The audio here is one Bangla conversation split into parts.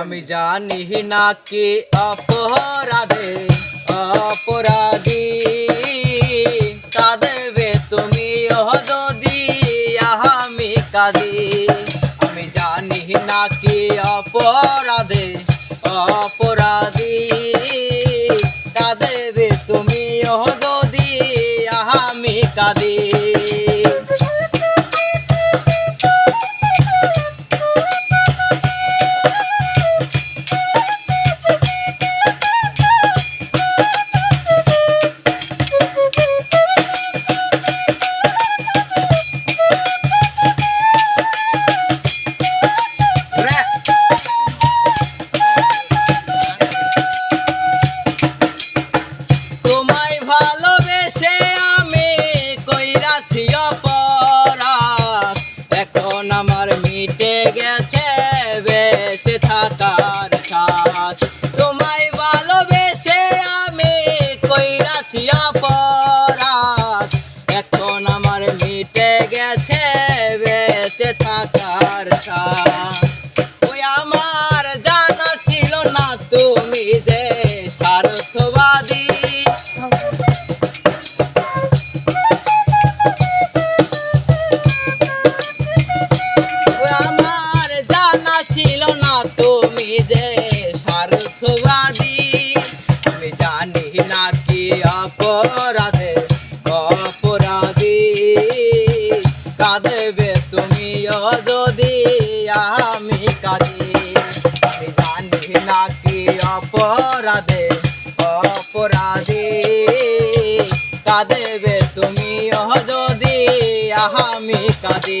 আমি জানি নাকি অপরাধে, অপরাধী। তা দেবে তুমি যদি আমি কাঁদি। আমি জানি নাকি অপরাধে, অপরাধী। তা দেবে তুমি যদি আমি কাদি। স্বার্থবাদী দেবে তুমি যদি আহামি কাঁদি।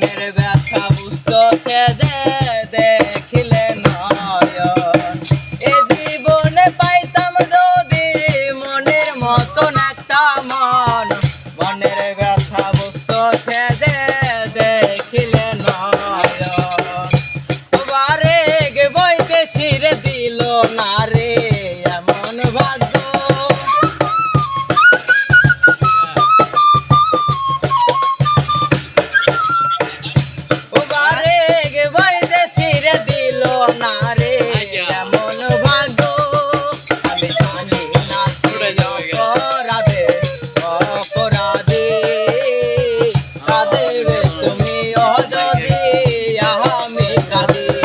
Nerve Cadê?